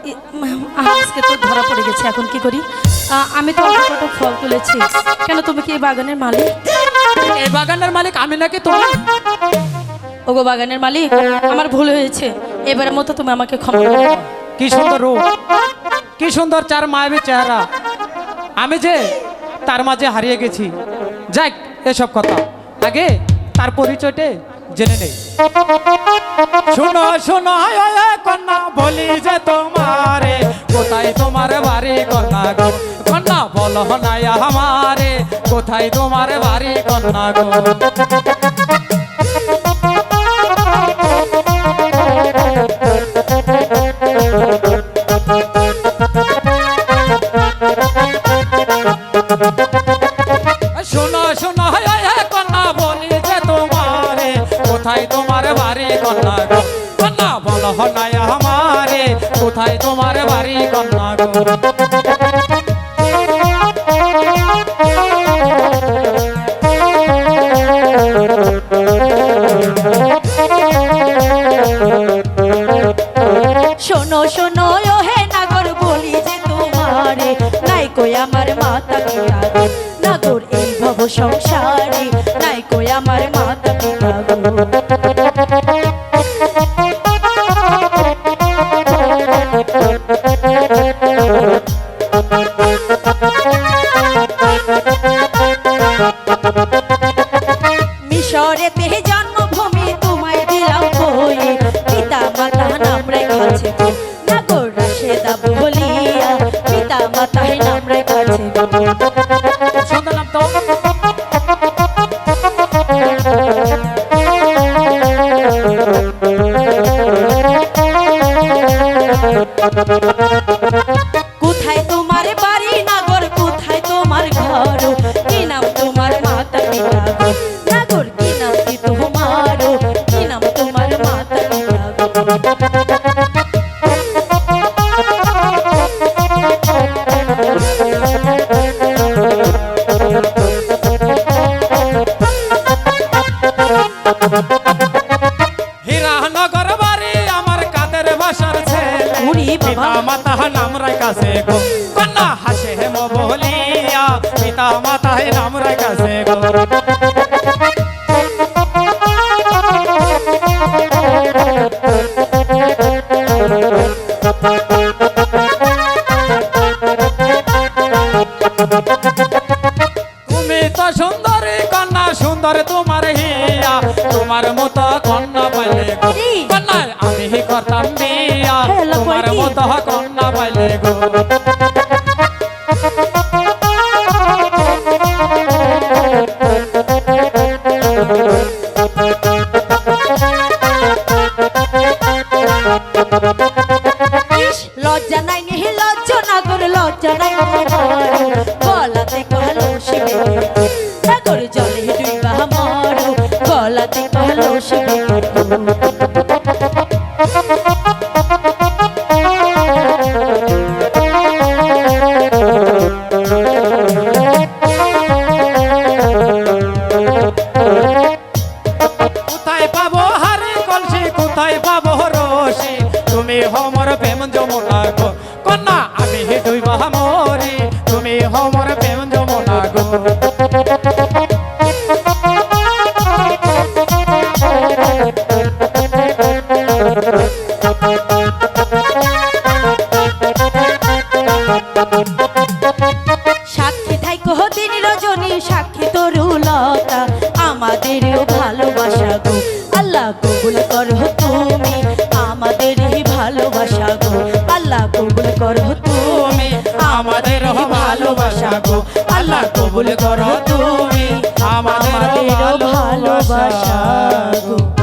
আজকে তো ধরা পড়ে গেছে এখন কি করি? আমি তো অল্প কটা ফল তুলেছি। কেন তুমি কি এই বাগানের মালিক? এই বাগানের মালিক আমি নাকি তোমার? ওগো বাগানের মালিক আমার ভুল হয়েছে। এবারের মতো তুমি আমাকে ক্ষমা করে দাও। কি সুন্দর রূপ কি সুন্দর চার মায়াবী চেহারা। আমি যে তার মাঝে হারিয়ে গেছি। যাক এসব কথা। আগে তার পরিচয়টে জেনে নেই। শোনো শোনো কন্যা, বলি যে তোমারে, কোথায় তোমার বাড়ি, কন্যা গো? কন্যা, বলো নাই আমারে, কোথায় তোমার বাড়ি, কন্যা গো? শোনো শোনো হায় কোথায় তোমার বাড়ি কন্যা গো? কন্যা, বলো নাই আমারে, কোথায় তোমার বাড়ি কন্যা গো? শোনো নাই কই আমার মাতা পিতা নাগর সংসারে, নাই কই আমার মাতা পিতা মিশরেতে জন্মভূমি তোমায় দিলাম বই পিতা মাতা নাম রেখাছে নাগর রাশেদা বলিয়া পিতা মাতায় নাম রেখাছে গো। সুন্দর নাম তো হীরানগর বাড়ি আমার কাদের বাসার ছেলে। পিতা মাতা নাম রাখাছে গো। কন্যা হাসে হেম বলিয়া পিতা মাতা নাম রাখাছে গো। পাইলে গো এই। কন্যা আমি করতাম বিয়া হ্যাঁ, লা, তোমার কই কি? মতো কন্যা পাইলে গো ইস, কোথায় পাবো হারে কলসি, কোথায় পাবো রসি তুমি হমর প্রেম যমুনা গো। কন্যা, আমি ডুইবা মরি তুমি হমর প্রেম যমুনা গো। সাক্ষী থাই দিন রজনী সাক্ষী তরুলতা আমাদেরও ভালোবাসা গো। আল্লাহ কবুল করো তুমি আমাদের ভালোবাসা গো। আল্লাহ কবুল করো তুমি আমাদের ভালোবাসা গো। আল্লাহ কবুল করো তুমি আমাদের ভালোবাসা গো।